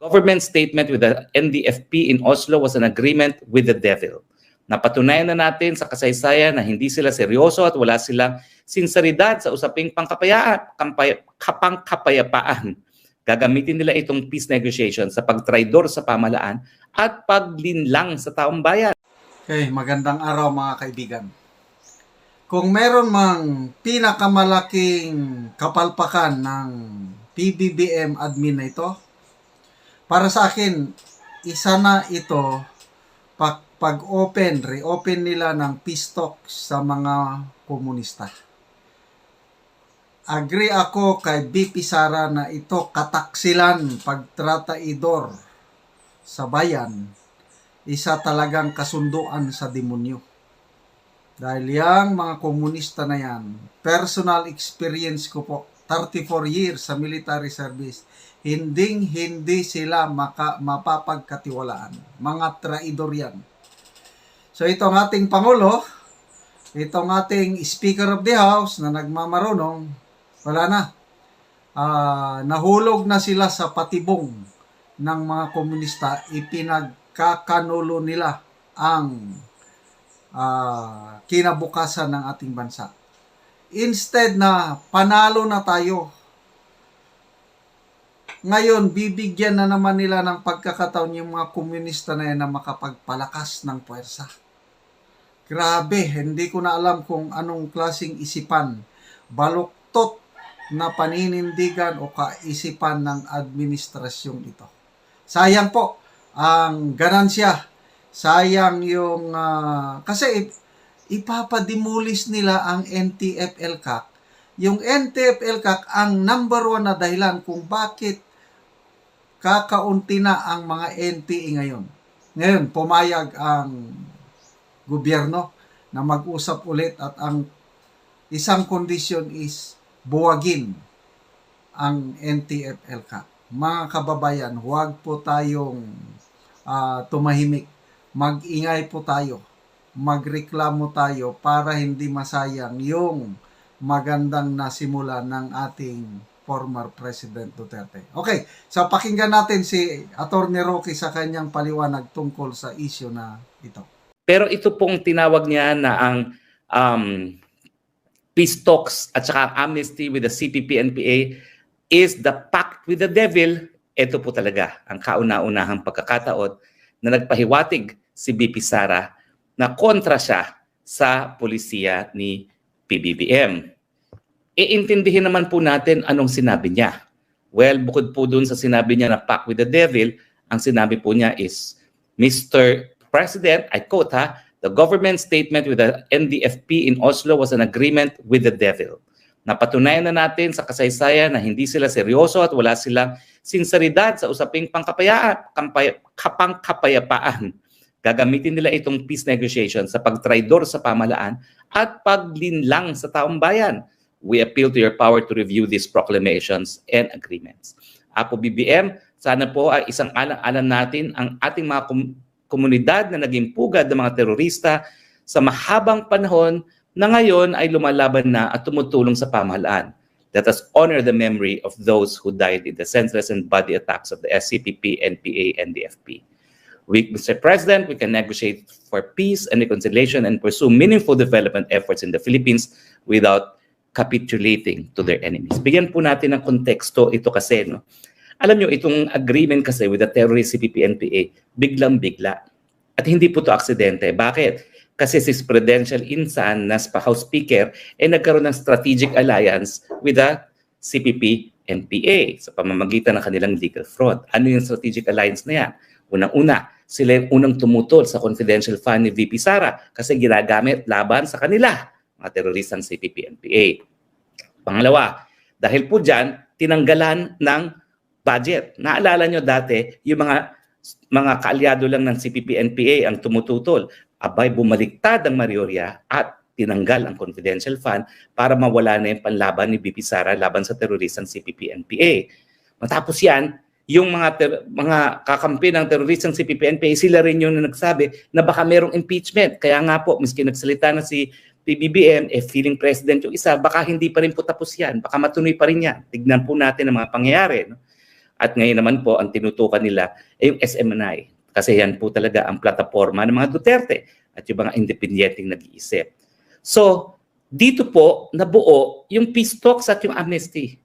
Government statement with the NDFP in Oslo was an agreement with the devil. Napatunayan na natin sa kasaysayan na hindi sila seryoso at wala silang sinseridad sa usaping pangkapayaan, kampay, kapangkapayapaan. Gagamitin nila itong peace negotiation sa pagtraidor sa pamalaan at paglinlang sa taong bayan. Okay, magandang araw mga kaibigan. Kung meron mang pinakamalaking kapalpakan ng PBBM admin na ito, para sa akin, isa na ito pag, pag-open, reopen nila ng peace talks sa mga komunista. Agree ako kay BP Sara na ito kataksilan pagtrataidor sa bayan isa talagang kasunduan sa demonyo. Dahil yang mga komunista na yan, personal experience ko po, 34 years sa military service, hinding hindi sila maka, mapapagkatiwalaan. Mga traidor yan. So itong ating Pangulo, itong ating Speaker of the House na nagmamarunong, wala na. Ah, nahulog na sila sa patibong ng mga komunista, ipinagkakanulo nila ang ah, kinabukasan ng ating bansa. Instead na panalo na tayo, ngayon, bibigyan na naman nila ng pagkakataon yung mga komunista na yan na makapagpalakas ng puwersa. Grabe, hindi ko na alam kung anong klasing isipan, baluktot na paninindigan o kaisipan ng administrasyong ito. Sayang po ang ganansya. Sayang yung... ah, kasi ip- ipapadimulis nila ang NTF-LCAC. Yung NTF-LCAC ang number one na dahilan kung bakit kakaunti na ang mga NPE ngayon. Ngayon, pumayag ang gobyerno na mag-usap ulit at ang isang kondisyon is buwagin ang NTF-LCAC. Mga kababayan, huwag po tayong ah, tumahimik. Mag-ingay po tayo. Magreklamo tayo para hindi masayang yung magandang nasimula ng ating former President Duterte. Okay, so pakinggan natin si Attorney Rocky sa kanyang paliwanag tungkol sa issue na ito. Pero ito pong tinawag niya na ang um, peace talks at saka amnesty with the CPP-NPA is the pact with the devil. Ito po talaga ang kauna-unahang pagkakataon na nagpahiwatig si BP Sara na kontra siya sa polisiya ni PBBM. Iintindihin naman po natin anong sinabi niya. Well, bukod po dun sa sinabi niya na pact with the devil, ang sinabi po niya is, Mr. President, I quote ha, the government statement with the NDFP in Oslo was an agreement with the devil. Napatunayan na natin sa kasaysayan na hindi sila seryoso at wala silang sinseridad sa usaping pangkapayaan, kampay, kapangkapayapaan. Gagamitin nila itong peace negotiation sa pagtraidor sa pamalaan at paglinlang sa taong bayan. We appeal to your power to review these proclamations and agreements. Apo BBM, sana po ay isang alang-alang natin ang ating mga kom- komunidad na naging pugad ng mga terorista sa mahabang panahon na ngayon ay lumalaban na at tumutulong sa pamahalaan. Let us honor the memory of those who died in the senseless and body attacks of the SCPP, NPA, and DFP. We, Mr. President, we can negotiate for peace and reconciliation and pursue meaningful development efforts in the Philippines without capitulating to their enemies. Bigyan po natin ng konteksto ito kasi, no? Alam nyo, itong agreement kasi with the terrorist CPP-NPA, biglang-bigla. At hindi po to aksidente. Bakit? Kasi si Prudential Insan na House Speaker ay nagkaroon ng strategic alliance with the CPP-NPA sa pamamagitan ng kanilang legal fraud. Ano yung strategic alliance na yan? Unang-una, sila yung unang tumutol sa confidential fund ni VP Sara kasi ginagamit laban sa kanila, mga teroristang CPP-NPA. Pangalawa, dahil po dyan, tinanggalan ng budget. Naalala nyo dati, yung mga mga kaalyado lang ng CPP-NPA ang tumututol. Abay, bumaliktad ang Marioria at tinanggal ang confidential fund para mawala na yung panlaban ni BP Sara laban sa teroristang CPP-NPA. Matapos yan, yung mga ter- mga kakampi ng teroristang CPP-NPA, sila rin yung nagsabi na baka merong impeachment. Kaya nga po, miski nagsalita na si PBBM, eh feeling president yung isa, baka hindi pa rin po tapos yan. Baka matuloy pa rin yan. Tignan po natin ang mga pangyayari. No? At ngayon naman po, ang tinutukan nila ay yung SMNI. Kasi yan po talaga ang plataforma ng mga Duterte at yung mga independenteng nag-iisip. So, dito po nabuo yung peace talks at yung amnesty.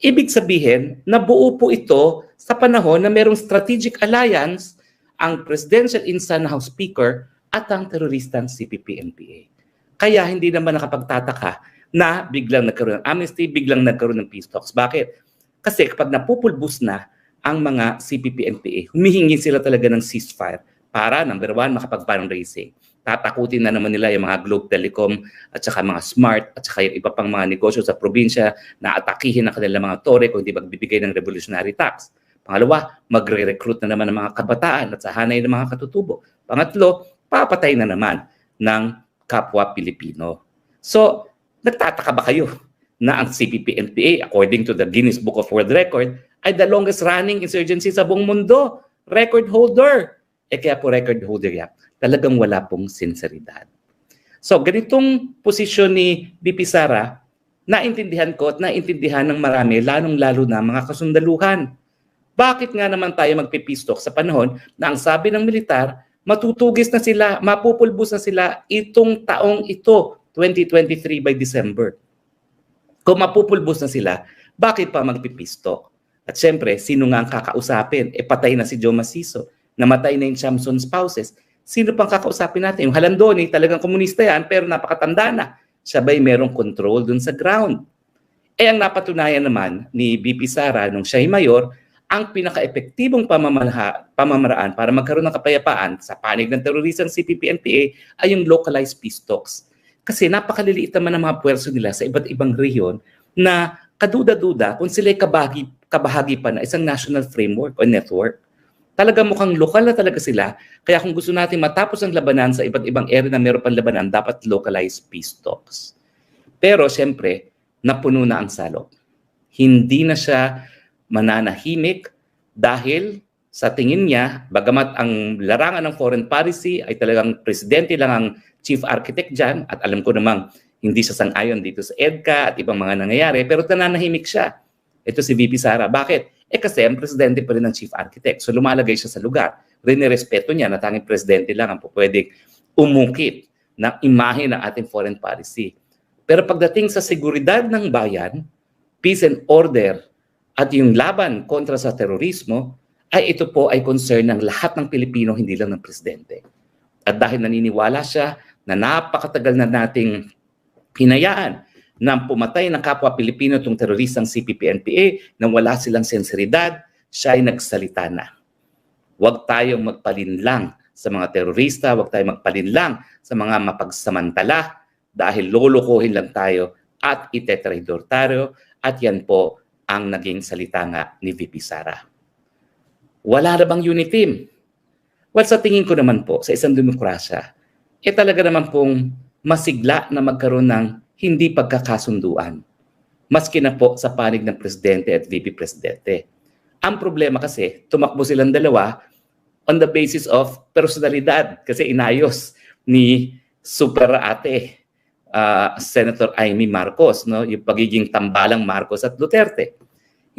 Ibig sabihin, nabuo po ito sa panahon na merong strategic alliance ang Presidential Insan House Speaker at ang teroristang CPP-NPA. Kaya hindi naman nakapagtataka na biglang nagkaroon ng amnesty, biglang nagkaroon ng peace talks. Bakit? Kasi kapag napupulbus na ang mga CPP-NPA, humihingi sila talaga ng ceasefire para, number one, makapag-fundraising. Tatakutin na naman nila yung mga Globe Telecom at saka mga Smart at saka yung iba pang mga negosyo sa probinsya na atakihin ang kanilang mga tore kung hindi magbibigay ng revolutionary tax. Pangalawa, magre-recruit na naman ng mga kabataan at sa hanay ng mga katutubo. Pangatlo, papatay na naman ng kapwa Pilipino. So, nagtataka ba kayo na ang CPP-NPA, according to the Guinness Book of World Record, ay the longest running insurgency sa buong mundo. Record holder. Eh kaya po record holder yan, talagang wala pong sinseridad. So, ganitong posisyon ni BP Sara, naintindihan ko at naintindihan ng marami, lalong-lalo na mga kasundaluhan. Bakit nga naman tayo magpipistok sa panahon na ang sabi ng militar, matutugis na sila, mapupulbos na sila itong taong ito, 2023 by December. Kung mapupulbos na sila, bakit pa magpipistok? At syempre, sino nga ang kakausapin? E patay na si Joe Masiso, namatay na yung Samson spouses. Sino pang kakausapin natin? Yung Halandoni, talagang komunista yan, pero napakatanda na. Siya ba'y merong control dun sa ground? Eh ang napatunayan naman ni BP Sara nung siya ay mayor, ang pinaka-epektibong pamamaraan para magkaroon ng kapayapaan sa panig ng terorisang CPP-NPA ay yung localized peace talks. Kasi napakaliliit naman ng mga puwerso nila sa iba't ibang rehiyon na kaduda-duda kung sila'y kabahagi, kabahagi pa na isang national framework o network. Talaga mukhang lokal na talaga sila. Kaya kung gusto natin matapos ang labanan sa iba't ibang area na meron pang labanan, dapat localized peace talks. Pero siyempre, napuno na ang salop. Hindi na siya mananahimik dahil sa tingin niya, bagamat ang larangan ng foreign policy ay talagang presidente lang ang chief architect dyan, at alam ko namang hindi siya sang-ayon dito sa EDCA at ibang mga nangyayari, pero nananahimik siya. Ito si VP Sara. Bakit? Eh kasi ang presidente pa rin ng chief architect. So lumalagay siya sa lugar. Rinirespeto niya na tanging presidente lang ang pwedeng umungkit ng imahe ng ating foreign policy. Pero pagdating sa seguridad ng bayan, peace and order, at yung laban kontra sa terorismo, ay ito po ay concern ng lahat ng Pilipino, hindi lang ng presidente. At dahil naniniwala siya na napakatagal na nating hinayaan na pumatay ng kapwa Pilipino itong teroristang CPP-NPA nang wala silang senseridad, siya ay nagsalita na. Huwag tayong magpalinlang sa mga terorista, huwag tayong magpalinlang sa mga mapagsamantala dahil lolokohin lang tayo at itetraidor tayo at yan po ang naging salita nga ni VP Sara. Wala na bang unity team? Well, sa tingin ko naman po, sa isang demokrasya, eh talaga naman pong masigla na magkaroon ng hindi pagkakasunduan. Maski na po sa panig ng Presidente at VP Presidente. Ang problema kasi, tumakbo silang dalawa on the basis of personalidad kasi inayos ni Super Ate uh, Senator Amy Marcos, no? yung pagiging tambalang Marcos at Duterte.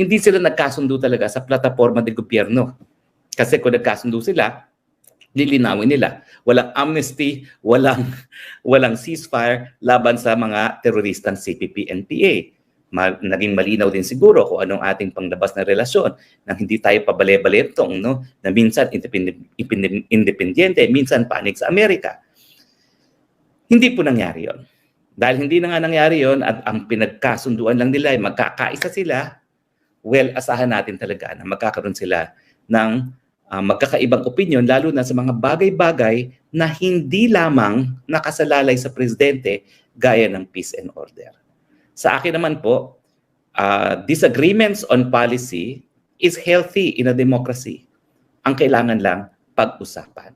Hindi sila nagkasundo talaga sa plataforma ng gobyerno. Kasi kung nagkasundo sila, lilinawin nila. Walang amnesty, walang, walang ceasefire laban sa mga teroristang CPP-NPA. Naging malinaw din siguro kung anong ating panglabas na relasyon nang hindi tayo pabale-baletong, no? na minsan independent, independiente, minsan panig sa Amerika. Hindi po nangyari yon. Dahil hindi na nga nangyari yon at ang pinagkasunduan lang nila ay magkakaisa sila, well, asahan natin talaga na magkakaroon sila ng uh, magkakaibang opinion lalo na sa mga bagay-bagay na hindi lamang nakasalalay sa presidente gaya ng peace and order. Sa akin naman po, uh, disagreements on policy is healthy in a democracy. Ang kailangan lang pag-usapan.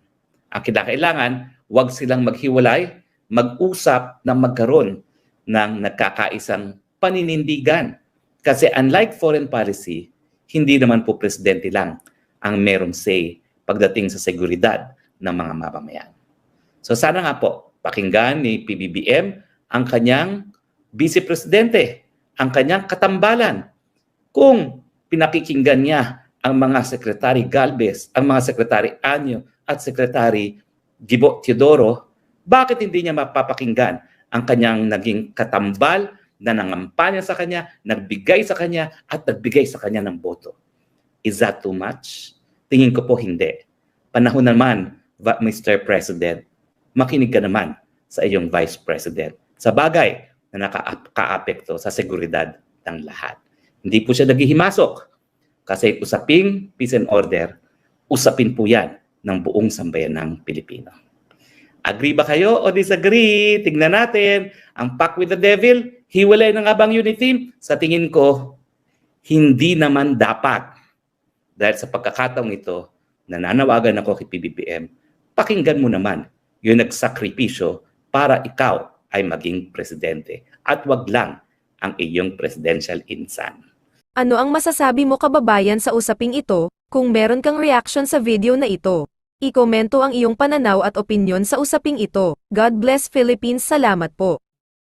Ang kailangan, huwag silang maghiwalay, mag-usap na magkaroon ng nagkakaisang paninindigan. Kasi unlike foreign policy, hindi naman po presidente lang ang merong say pagdating sa seguridad ng mga mamamayan. So sana nga po, pakinggan ni PBBM ang kanyang vice presidente, ang kanyang katambalan. Kung pinakikinggan niya ang mga Secretary Galvez, ang mga Secretary Anyo at Secretary Gibo Teodoro, bakit hindi niya mapapakinggan ang kanyang naging katambal na nangampanya sa kanya, nagbigay sa kanya at nagbigay sa kanya ng boto? Is that too much? Tingin ko po hindi. Panahon naman, Mr. President, makinig ka naman sa iyong Vice President sa bagay na nakaka-apekto sa seguridad ng lahat. Hindi po siya naghihimasok kasi usaping peace and order, usapin po yan ng buong sambayan ng Pilipino. Agree ba kayo o disagree? Tingnan natin. Ang pact with the devil, hiwalay na nga bang unit team? Sa tingin ko, hindi naman dapat. Dahil sa pagkakataong ito, nananawagan ako kay PBBM, pakinggan mo naman yung nagsakripisyo para ikaw ay maging presidente. At wag lang ang iyong presidential insan. Ano ang masasabi mo kababayan sa usaping ito? Kung meron kang reaction sa video na ito, ikomento ang iyong pananaw at opinyon sa usaping ito. God bless Philippines. Salamat po.